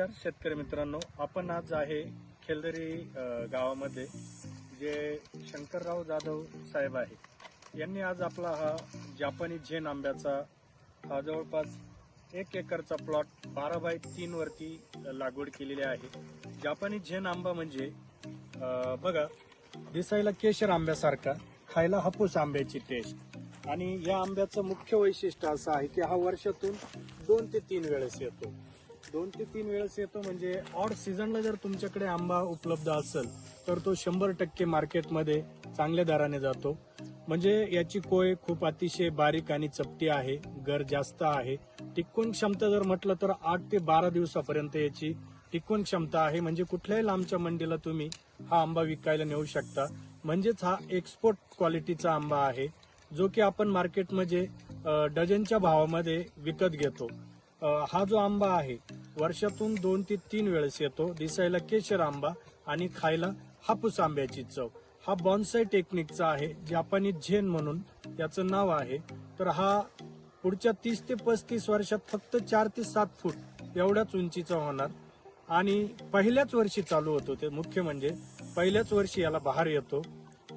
नमस्कार शेतकरी मित्रांनो. आपण आज आहे खेलदरी गावामध्ये जे शंकरराव जाधव साहेब आहे. यांनी आज आपला हा जापानी झेन आंब्याचा हा जवळपास एक एकरचा प्लॉट बारा बाय तीन वरती लागवड केलेली आहे. जापानी झेन आंबा म्हणजे बघा दिसायला केशर आंब्यासारखा खायला हापूस आंब्याची टेस्ट आणि या आंब्याचं मुख्य वैशिष्ट्य असं आहे की हा वर्षातून दोन ते तीन वेळेस येतो. दोन ते तीन वेळेस येतो म्हणजे ऑड सीझनला जर तुमच्याकडे आंबा उपलब्ध असेल तर तो शंभर टक्के मार्केटमध्ये चांगल्या दराने जातो. म्हणजे याची कोय खूप अतिशय बारीक आणि चपटी आहे गर जास्त आहे. टिकवून क्षमता जर म्हटलं तर आठ ते बारा दिवसापर्यंत याची टिकवून क्षमता आहे. म्हणजे कुठल्याही लांबच्या मंडीला तुम्ही हा आंबा विकायला नेऊ शकता. म्हणजेच हा एक्सपोर्ट क्वालिटीचा आंबा आहे जो की आपण मार्केटमध्ये डझनच्या भावामध्ये विकत घेतो. हा जो आंबा आहे वर्षातून दोन ते तीन वेळेस येतो दिसायला केशर आंबा आणि खायला हापूस आंब्याची चव. हा बॉन्साय टेक्निकचा आहे जापानी झेन म्हणून याचं नाव आहे. तर हा पुढच्या तीस ते पस्तीस वर्षात फक्त चार ते सात फूट एवढ्याच उंचीचा होणार. आणि पहिल्याच वर्षी चालू होतो ते मुख्य म्हणजे पहिल्याच वर्षी याला बहार येतो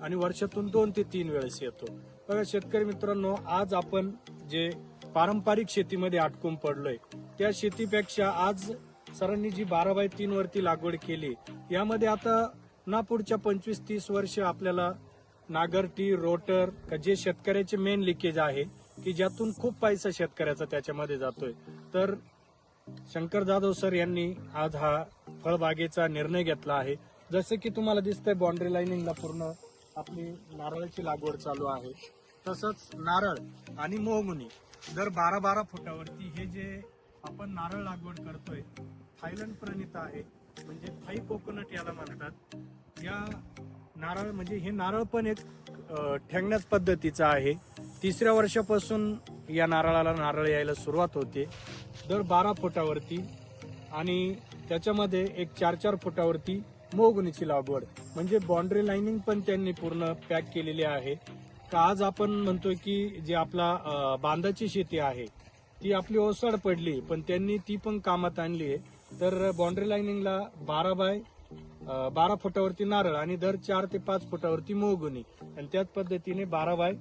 आणि वर्षातून दोन ते तीन वेळेस येतो. बघा शेतकरी मित्रांनो आज आपण जे पारंपरिक शेतीमध्ये आटकून पडलोय. त्या शेतीपेक्षा आज सरांनी जी बारा बाय तीन वरती लागवड केली यामध्ये आता ना पुढच्या पंचवीस तीस वर्ष आपल्याला नागरटी रोटर का जे शेतकऱ्याचे मेन लिकेज आहे की ज्यातून खूप पैसा शेतकऱ्याचा त्याच्यामध्ये जातोय. तर शंकर जाधव सर यांनी आज हा फळबागेचा निर्णय घेतला आहे. जसं की तुम्हाला दिसतंय बाउंड्री लाईनिंगला पूर्ण आपली नारळाची लागवड चालू आहे. तसंच नारळ आणि मोहमुनी दर बारा बारा फुटावरती हे जे आपण नारळ लागवड करतोय थायलंड प्रणित आहे म्हणजे थाई कोकोनट याला म्हणतात. या नारळ म्हणजे हे नारळ पण एक ठेंगण्याच पद्धतीचं आहे. तिसऱ्या वर्षापासून या नारळाला नारळ यायला सुरुवात होते. दर बारा फुटावरती आणि त्याच्यामध्ये एक चार चार फुटावरती मोगुनीची लागवड म्हणजे बाउंड्री लाईनिंग पण त्यांनी पूर्ण पॅक केलेली आहे. का आज आपण म्हणतोय की जे आपला बांधाची शेती आहे ती आपली ओसाड पडली पण त्यांनी ती पण कामात आणली आहे. तर बाउंड्री लाईनिंगला बारा बाय बारा फुटावरती नारळ आणि दर चार ते पाच फुटावरती मोगुनी आणि त्याच पद्धतीने बारा बाय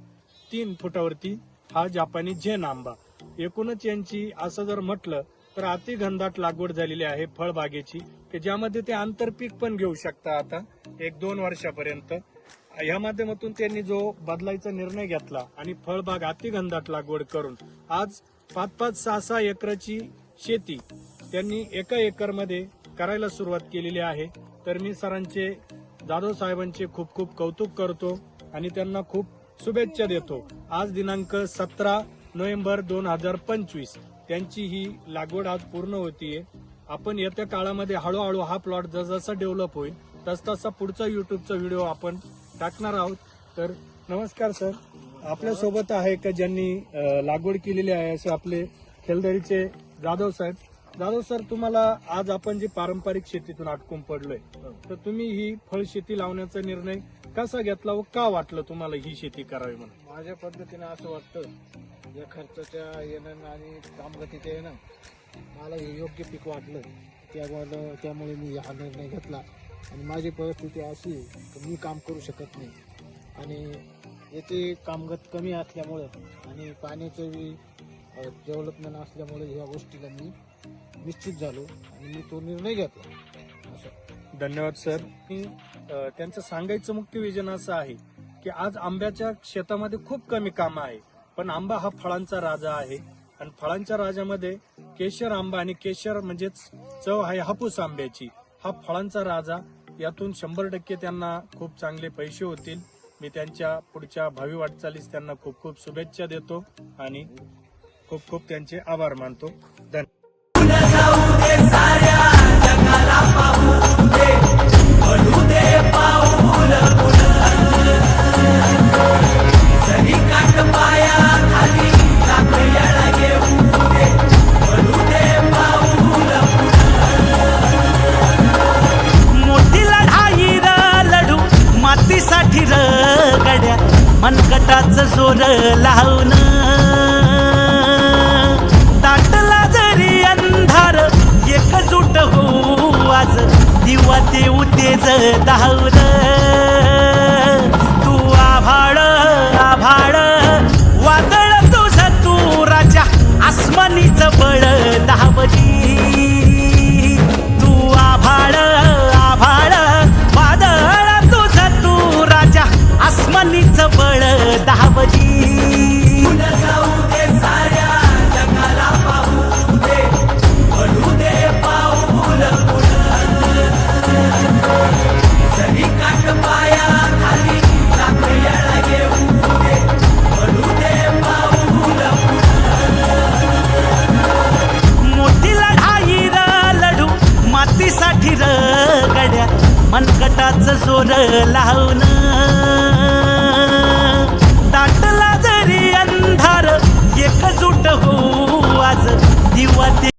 तीन फुटावरती हा जापानी झेन आंबा. एकूणच यांची असं जर म्हटलं तर अति घनदाट लागवड झालेली आहे फळबागेची की ज्यामध्ये ते आंतरपीक पण घेऊ शकता आता एक दोन वर्षापर्यंत. या माध्यमातून त्यांनी जो बदलायचा निर्णय घेतला आणि फळबाग अतिगंधात लागवड करून आज पाच पाच सहा सहा एकराची शेती त्यांनी एका एकरमध्ये करायला सुरुवात केलेली आहे. तर मी सरांचे जाधव साहेबांचे खूप खूप कौतुक करतो आणि त्यांना खूप शुभेच्छा देतो. आज दिनांक सतरा नोव्हेंबर दोन हजार पंचवीस. त्यांची ही लागवड आज पूर्ण होतीये. आपण येत्या काळामध्ये हळूहळू हा प्लॉट जसजसा डेव्हलप होईल तसतसा पुढचा युट्यूबचा व्हिडिओ आपण टाकणार आहोत. तर नमस्कार सर. आपल्यासोबत आहे का ज्यांनी लागवड केलेली आहे असे आपले खेलदरीचे जाधव साहेब. जाधव सर तुम्हाला आज आपण जे पारंपरिक शेतीतून अटकून पडलोय तर तुम्ही ही फळशेती लावण्याचा निर्णय कसा घेतला व का वाटलं तुम्हाला ही शेती करावी म्हणून? माझ्या पद्धतीने असं वाटतं या खर्चाच्या येणं आणि कामगतीच्या येणं मला हे योग्य पीक वाटलं. त्यामुळे त्यामुळे मी हा निर्णय घेतला. आणि माझी परिस्थिती अशी आहे की मी काम करू शकत नाही. आणि याची कामगत कमी असल्यामुळं आणि पाण्याचं डेव्हलपमेंट असल्यामुळे ह्या गोष्टीला मी निश्चित झालो आणि मी तो निर्णय घेतला. असं. धन्यवाद सर. मी त्यांचं सांगायचं मुख्य विजन असं आहे की आज आंब्याच्या शेतामध्ये खूप कमी काम आहे पण आंबा हा फळांचा राजा आहे. आणि फळांच्या राजामध्ये केशर आंबा आणि केशर म्हणजेच चव आहे हापूस आंब्याची. हा फळांचा राजा यातून शंभर टक्के त्यांना खूप चांगले पैसे होतील. मी त्यांच्या पुढच्या भावी वाटचालीस त्यांना खूप खूप शुभेच्छा देतो आणि खूप खूप त्यांचे आभार मानतो. ताटाच जोर लावून ताटला जरी अंधार एकजूट हो आज. दिवा ते उतेज धावन तू आभाळ आभाळ. वादळ तुझ तू राजा. आसमानी ताटाच सोर लावून ताटला जरी अंधार एकजूट होऊ आज दिवा ते